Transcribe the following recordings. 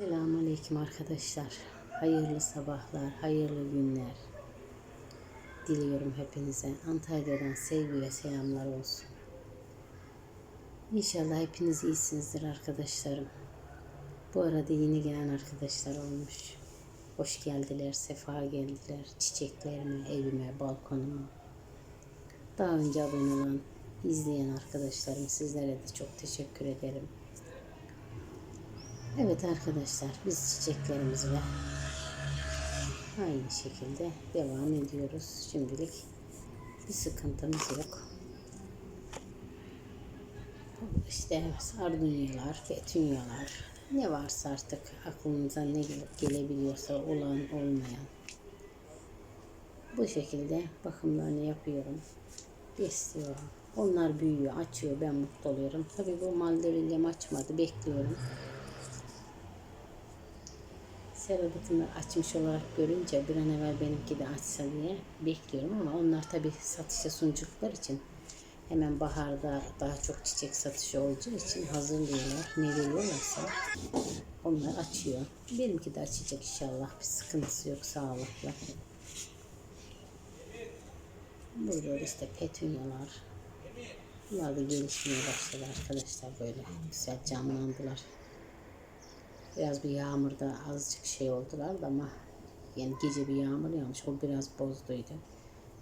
Selamünaleyküm arkadaşlar. Hayırlı sabahlar, hayırlı günler. Diliyorum hepinize. Antalya'dan sevgi ve selamlar olsun. İnşallah hepiniz iyisinizdir arkadaşlarım. Bu arada yeni gelen arkadaşlar olmuş. Hoş geldiler, sefa geldiler. Çiçeklerime, evime, balkonuma. Daha önce abone olan, izleyen arkadaşlarım sizlere de çok teşekkür ederim. Evet arkadaşlar biz çiçeklerimizle aynı şekilde devam ediyoruz. Şimdilik bir sıkıntımız yok. İşte sardunyalar, petunyalar ne varsa artık aklınıza ne gelebiliyorsa olan olmayan bu şekilde bakımlarını yapıyorum. Besliyorum. Onlar büyüyor, açıyor. Ben mutlu oluyorum. Tabii bu Maldevilyam açmadı. Bekliyorum. Seradatını açmış olarak görünce bir an evvel benimki de açsa diye bekliyorum ama onlar tabii satışa sunucuklar için hemen baharda daha çok çiçek satışı olacağı için hazırlıyorlar. Ne geliyorlarsa onlar açıyor. Benimki de açacak inşallah. Bir sıkıntısı yok sağlıklı. Burada da işte petunyalar. Bunlar da gelişmeye başladı arkadaşlar böyle. Güzel canlandılar. Biraz bir yağmurda azıcık şey oldular da ama yani gece bir yağmur yağmış. O biraz bozduydu.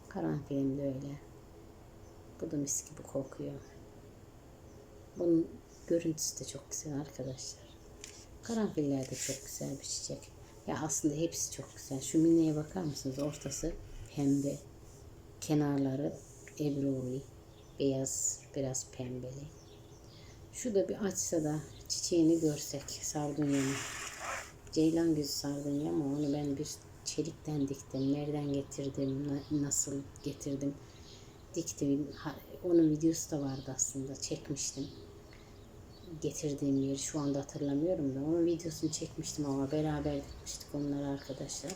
Karanfilim de öyle. Bu da mis gibi kokuyor. Bunun görüntüsü de çok güzel arkadaşlar. Karanfiller de çok güzel bir çiçek. Ya aslında hepsi çok güzel. Şu mineye bakar mısınız? Ortası pembe. Kenarları ebruri. Beyaz, biraz pembeli. Şu da bir açsa da çiçeğini görsek sardunyanın. Ceylan gözü sardunya ama onu ben bir çelikten diktim. Nereden getirdim, na- nasıl getirdim. Diktim. Onun videosu da vardı aslında. Çekmiştim. Getirdiğim yeri şu anda hatırlamıyorum da. Onun videosunu çekmiştim ama beraber dikmiştik onları arkadaşlar.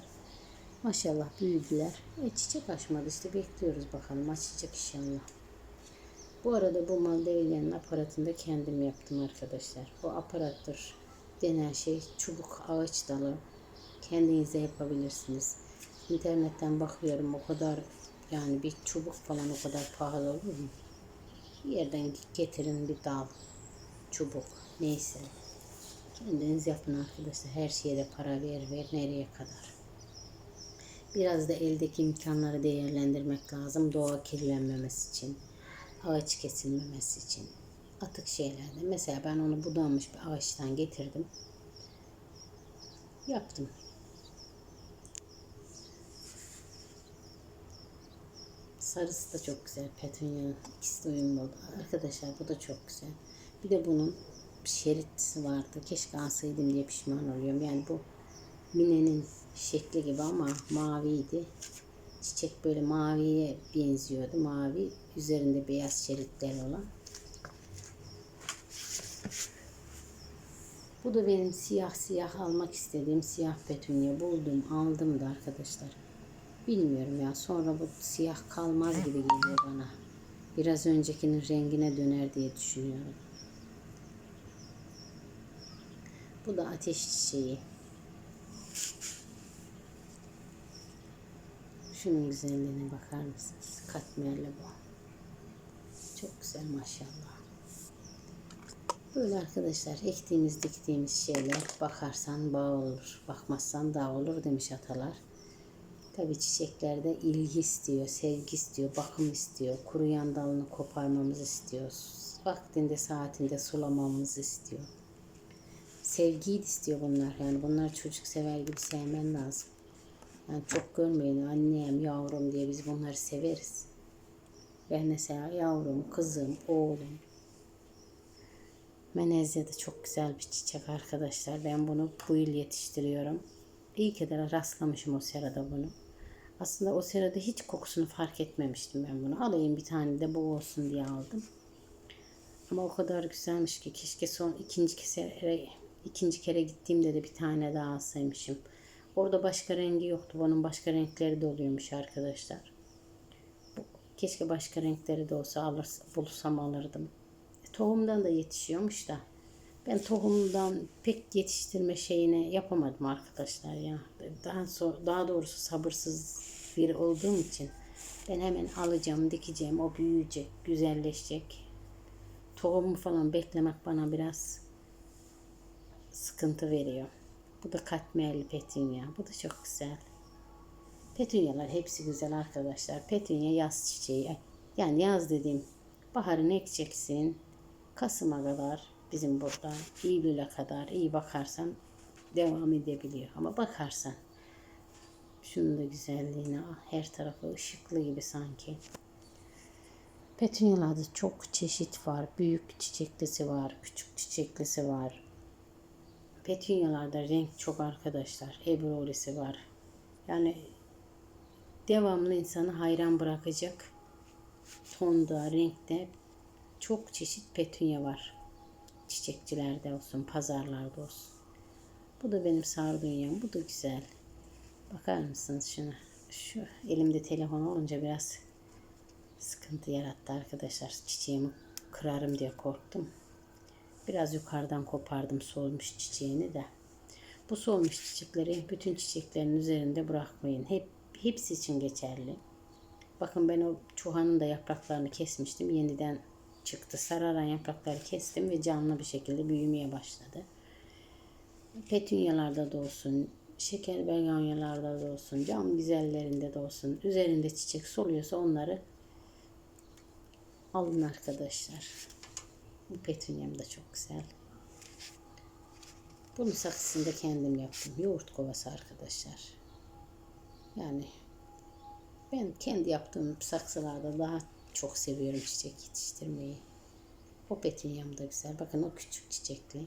Maşallah büyüdüler. E, çiçek açmadı işte bekliyoruz bakalım açacak inşallah. Bu arada bu Maldevilya'nın aparatını da kendim yaptım arkadaşlar. Bu aparattır denen şey çubuk ağaç dalı. Kendinize yapabilirsiniz. İnternetten bakıyorum o kadar yani bir çubuk falan o kadar pahalı olur mu? Bir yerden getirin bir dal, çubuk neyse. Kendiniz yapın arkadaşlar. Her şeye de para ver ver nereye kadar. Biraz da eldeki imkanları değerlendirmek lazım doğa kirlenmemesi için ağaç kesilmemesi için atık şeylerde. Mesela ben onu budanmış bir ağaçtan getirdim. Yaptım. Sarısı da çok güzel. Petunia'nın ikisi de uyumlu oldu. Arkadaşlar bu da çok güzel. Bir de bunun şeritisi vardı. Keşke alsaydım diye pişman oluyorum. Yani bu minenin şekli gibi ama maviydi. Çiçek böyle maviye benziyordu. Mavi üzerinde beyaz şeritler olan. Bu da benim siyah siyah almak istediğim siyah petunya buldum aldım da arkadaşlar. Bilmiyorum ya sonra bu siyah kalmaz gibi geliyor bana. Biraz öncekinin rengine döner diye düşünüyorum. Bu da ateş çiçeği. Şunun güzelliğine bakar mısınız? Katmerli bu. Çok güzel maşallah. Böyle arkadaşlar ektiğimiz diktiğimiz şeyler bakarsan bağ olur. Bakmazsan dağ olur demiş atalar. Tabi çiçeklerde ilgi istiyor, sevgi istiyor, bakım istiyor. Kuruyan dalını koparmamızı istiyor. Vaktinde saatinde sulamamızı istiyor. Sevgiyi istiyor bunlar. Yani bunlar çocuk sever gibi sevmen lazım. Yani çok görmeyin annem, yavrum diye biz bunları severiz. Ben mesela yavrum, kızım, oğlum. Menezya da çok güzel bir çiçek arkadaşlar. Ben bunu bu yıl yetiştiriyorum. İyi ki de rastlamışım o serada bunu. Aslında o serada hiç kokusunu fark etmemiştim ben bunu. Alayım bir tane de bu olsun diye aldım. Ama o kadar güzelmiş ki keşke son ikinci kere ikinci kere gittiğimde de bir tane daha alsaymışım. Orada başka rengi yoktu. Bunun başka renkleri de oluyormuş arkadaşlar. Keşke başka renkleri de olsa alır, bulsam alırdım. E, tohumdan da yetişiyormuş da Ben tohumdan pek yetiştirme şeyini yapamadım arkadaşlar ya. Daha so daha doğrusu sabırsız biri olduğum için ben hemen alacağım, dikeceğim, o büyüyecek, güzelleşecek. Tohumu falan beklemek bana biraz sıkıntı veriyor. Bu da katmerli petunya. Bu da çok güzel. Petunyalar hepsi güzel arkadaşlar. Petunya yaz çiçeği. Yani yaz dediğim baharın ekeceksin. Kasım'a kadar bizim burada Eylül'e kadar iyi bakarsan devam edebiliyor. Ama bakarsan şunun da güzelliğine her tarafı ışıklı gibi sanki. Petunyalarda çok çeşit var. Büyük çiçeklisi var, küçük çiçeklisi var. Petunyalarda renk çok arkadaşlar. Ebrolisi var. Yani devamlı insanı hayran bırakacak tonda, renkte çok çeşit petunya var. Çiçekçilerde olsun, pazarlarda olsun. Bu da benim sardunyam. Bu da güzel. Bakar mısınız şuna? Şu elimde telefon olunca biraz sıkıntı yarattı arkadaşlar. Çiçeğimi kırarım diye korktum. Biraz yukarıdan kopardım solmuş çiçeğini de. Bu solmuş çiçekleri bütün çiçeklerin üzerinde bırakmayın. Hep hepsi için geçerli. Bakın ben o çuhanın da yapraklarını kesmiştim. Yeniden çıktı. Sararan yaprakları kestim ve canlı bir şekilde büyümeye başladı. Petunyalarda da olsun, şeker begonyalarda da olsun, cam güzellerinde de olsun, üzerinde çiçek soluyorsa onları alın arkadaşlar. Bu petunyam da çok güzel. Bunu saksısını kendim yaptım. Yoğurt kovası arkadaşlar. Yani ben kendi yaptığım saksılarda daha çok seviyorum çiçek yetiştirmeyi. O petunyam da güzel. Bakın o küçük çiçekli.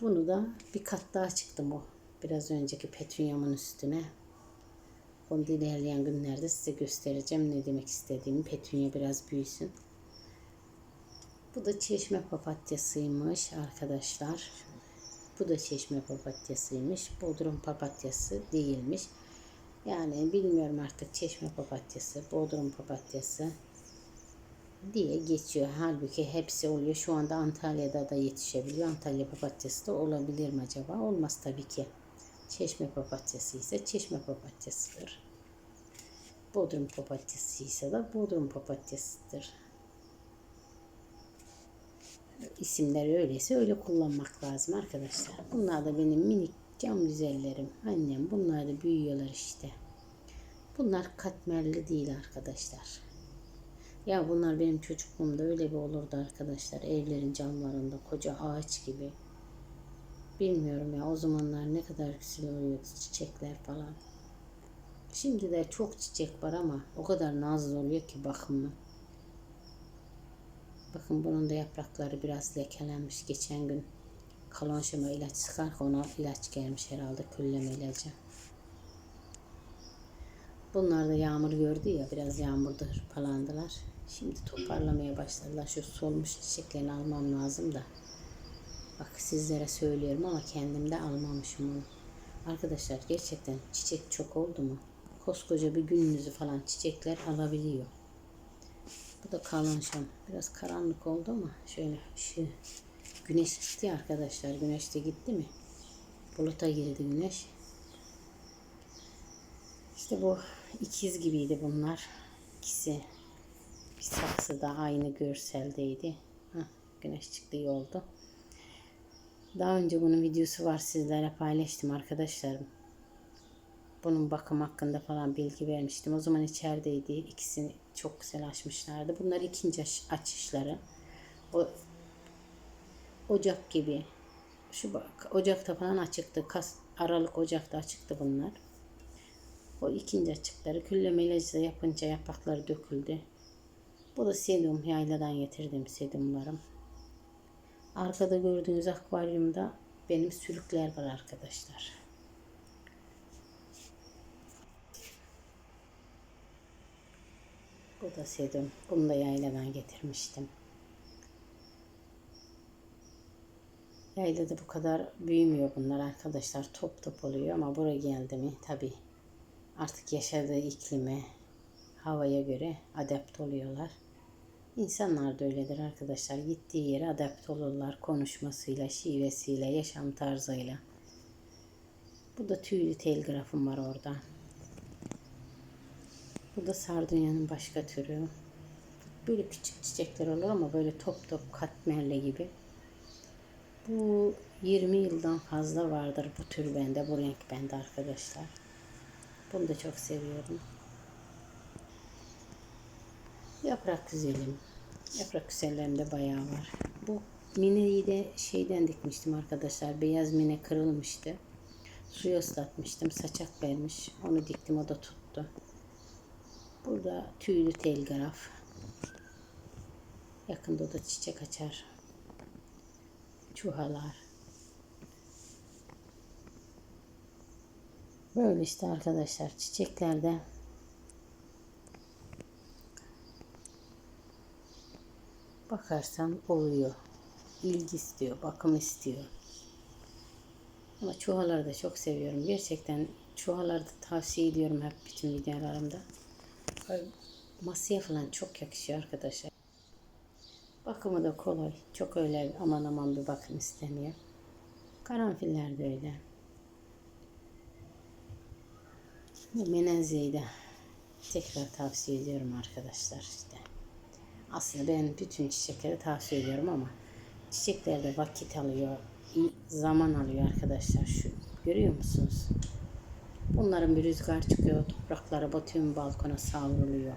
Bunu da bir kat daha çıktım o. Biraz önceki petunyamın üstüne. Onu da ilerleyen günlerde size göstereceğim ne demek istediğimi. Petunya biraz büyüsün. Bu da çeşme papatyasıymış arkadaşlar. Bu da çeşme papatyasıymış. Bodrum papatyası değilmiş. Yani bilmiyorum artık çeşme papatyası, bodrum papatyası diye geçiyor. Halbuki hepsi oluyor. Şu anda Antalya'da da yetişebiliyor. Antalya papatyası da olabilir mi acaba? Olmaz tabii ki. Çeşme papatyası ise çeşme papatyasıdır. Bodrum papatyası ise de bodrum papatyasıdır. İsimleri öyleyse öyle kullanmak lazım arkadaşlar. Bunlar da benim minik cam güzellerim. Annem bunlar da büyüyorlar işte. Bunlar katmerli değil arkadaşlar. Ya bunlar benim çocukluğumda öyle bir olurdu arkadaşlar. Evlerin camlarında koca ağaç gibi. Bilmiyorum ya o zamanlar ne kadar güzel oluyordu çiçekler falan. Şimdi de çok çiçek var ama o kadar nazlı oluyor ki bakımlı. Bakın bunun da yaprakları biraz lekelenmiş geçen gün. Kalonşama ilaç sıkar ona ilaç gelmiş herhalde külleme ilacı. Bunlar da yağmur gördü ya biraz yağmurda hırpalandılar. Şimdi toparlamaya başladılar. Şu solmuş çiçeklerini almam lazım da. Bak sizlere söylüyorum ama kendim de almamışım onu. Arkadaşlar gerçekten çiçek çok oldu mu? Koskoca bir gününüzü falan çiçekler alabiliyor. Bu da kalınşam. Biraz karanlık oldu ama şöyle şu güneş gitti arkadaşlar. Güneş de gitti mi? Buluta girdi güneş. İşte bu ikiz gibiydi bunlar. İkisi bir saksıda aynı görseldeydi. Heh, güneş çıktı iyi oldu. Daha önce bunun videosu var sizlere paylaştım arkadaşlarım. Bunun bakım hakkında falan bilgi vermiştim. O zaman içerideydi. İkisini çok güzel açmışlardı. Bunlar ikinci açışları. O Ocak gibi. Şu bak Ocak'ta falan açıktı. Kas, Aralık Ocak'ta açıktı bunlar. O ikinci açıkları külleme ilacı yapınca yaprakları döküldü. Bu da sedum yayladan getirdiğim sedumlarım. Arkada gördüğünüz akvaryumda benim sülükler var arkadaşlar. Bu da sedum. Bunu da yayladan getirmiştim. Yaylada bu kadar büyümüyor bunlar arkadaşlar. Top top oluyor ama buraya geldi mi tabi artık yaşadığı iklime, havaya göre adapte oluyorlar. İnsanlar da öyledir arkadaşlar. Gittiği yere adapte olurlar konuşmasıyla, şivesiyle, yaşam tarzıyla. Bu da tüylü telgrafım var orada. Bu da sardunyanın başka türü. Böyle küçük çiçekler olur ama böyle top top katmerli gibi. Bu 20 yıldan fazla vardır bu tür bende, bu renk bende arkadaşlar. Bunu da çok seviyorum. Yaprak güzelim. Yaprak güzellerinde bayağı var. Bu mineyi de şeyden dikmiştim arkadaşlar. Beyaz mine kırılmıştı. Suya ıslatmıştım. Saçak vermiş. Onu diktim o da tuttu. Burada tüylü telgraf. Yakında da çiçek açar. Çuhalar. Böyle işte arkadaşlar çiçeklerde bakarsan oluyor. İlgi istiyor, bakım istiyor. Ama çuhaları da çok seviyorum. Gerçekten çuhaları da tavsiye ediyorum hep bütün videolarımda. Masaya falan çok yakışıyor arkadaşlar. Bakımı da kolay. Çok öyle aman aman bir bakım istemiyor. Karanfiller de öyle. Bu menenzeyi de tekrar tavsiye ediyorum arkadaşlar işte. Aslında ben bütün çiçekleri tavsiye ediyorum ama çiçeklerde vakit alıyor, zaman alıyor arkadaşlar. Şu görüyor musunuz? Bunların bir rüzgar çıkıyor, topraklara batıyor balkona savruluyor.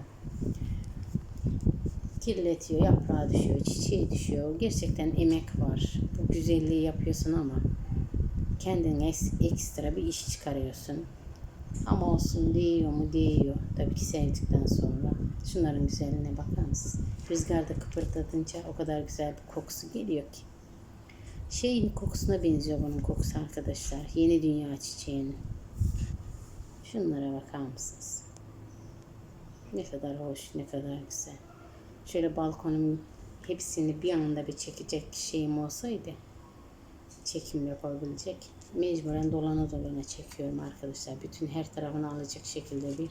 Kirletiyor, yaprağı düşüyor, çiçeği düşüyor. Gerçekten emek var. Bu güzelliği yapıyorsun ama kendine ekstra bir iş çıkarıyorsun. Ama olsun değiyor mu değiyor. Tabii ki sevdikten sonra. Şunların güzelliğine bakar mısınız? Rüzgarda kıpırdatınca o kadar güzel bir kokusu geliyor ki. Şeyin kokusuna benziyor bunun kokusu arkadaşlar. Yeni dünya çiçeğinin. Şunlara bakar mısınız? Ne kadar hoş, ne kadar güzel. Şöyle balkonumun hepsini bir anda bir çekecek şeyim olsaydı çekim yapabilecek. Mecburen dolana dolana çekiyorum arkadaşlar. Bütün her tarafını alacak şekilde bir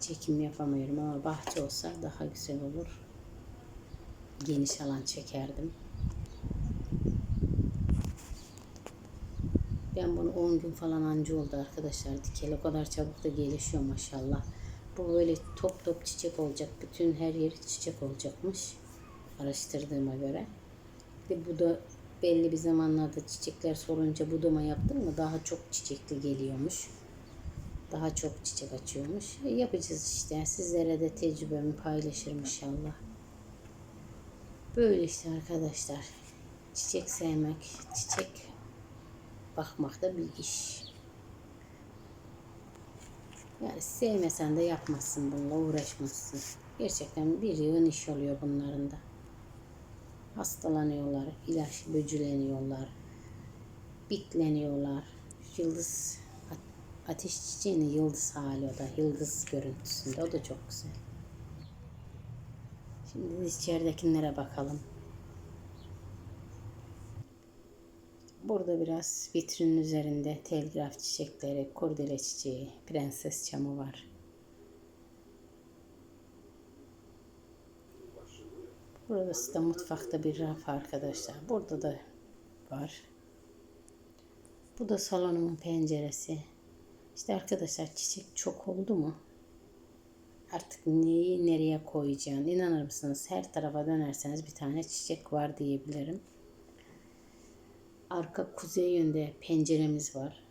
çekim yapamıyorum ama bahçe olsa daha güzel olur. Geniş alan çekerdim. Ben bunu 10 gün falan anca oldu arkadaşlar. Dikel o kadar çabuk da gelişiyor maşallah. Bu böyle top top çiçek olacak. Bütün her yeri çiçek olacakmış. Araştırdığıma göre. Ve bu da belli bir zamanlarda çiçekler solunca budama yaptım mı daha çok çiçekli geliyormuş. Daha çok çiçek açıyormuş. E, yapacağız işte. Sizlere de tecrübemi paylaşırım inşallah. Böyle işte arkadaşlar. Çiçek sevmek, çiçek bakmak da bir iş. Yani sevmesen de yapmazsın bununla uğraşmazsın. Gerçekten bir yığın iş oluyor bunların da hastalanıyorlar, ilaç böcüleniyorlar, bitleniyorlar. Yıldız ateş çiçeğinin yıldız hali o da yıldız görüntüsünde o da çok güzel. Şimdi içeridekilere bakalım. Burada biraz vitrinin üzerinde telgraf çiçekleri, kurdele çiçeği, prenses çamı var. Burası da mutfakta bir raf arkadaşlar. Burada da var. Bu da salonumun penceresi. İşte arkadaşlar çiçek çok oldu mu? Artık neyi nereye koyacağını inanır mısınız? Her tarafa dönerseniz bir tane çiçek var diyebilirim. Arka kuzey yönde penceremiz var.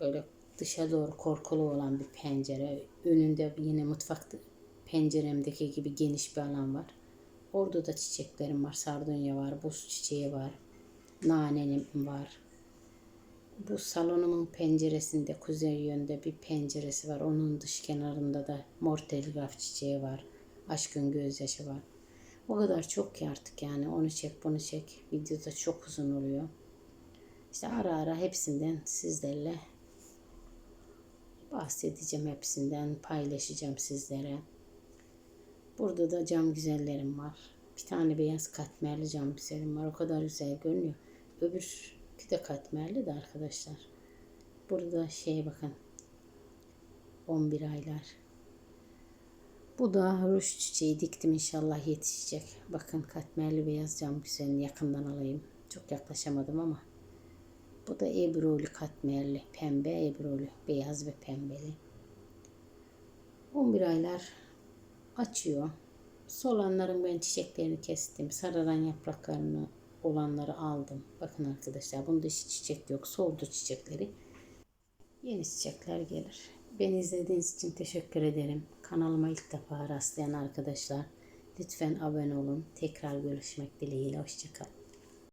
Böyle dışa doğru korkulu olan bir pencere. Önünde yine mutfak penceremdeki gibi geniş bir alan var. Orada da çiçeklerim var. Sardunya var, buz çiçeği var. Nanenim var. Bu salonumun penceresinde kuzey yönde bir penceresi var. Onun dış kenarında da mor telgraf çiçeği var. Aşkın gözyaşı var. O kadar çok ki artık yani onu çek bunu çek. Videoda çok uzun oluyor. İşte ara ara hepsinden sizlerle bahsedeceğim hepsinden paylaşacağım sizlere. Burada da cam güzellerim var. Bir tane beyaz katmerli cam güzelim var. O kadar güzel görünüyor. Öbür de katmerli de arkadaşlar. Burada şeye bakın. 11 aylar. Bu da ruj çiçeği diktim inşallah yetişecek. Bakın katmerli beyaz cam güzelini yakından alayım. Çok yaklaşamadım ama. Bu da ebruli katmerli. Pembe ebruli. Beyaz ve pembeli. 11 aylar açıyor. Solanların ben çiçeklerini kestim. Sararan yapraklarını olanları aldım. Bakın arkadaşlar bunda hiç çiçek yok. Soldu çiçekleri. Yeni çiçekler gelir. Beni izlediğiniz için teşekkür ederim. Kanalıma ilk defa rastlayan arkadaşlar lütfen abone olun. Tekrar görüşmek dileğiyle. Hoşçakalın.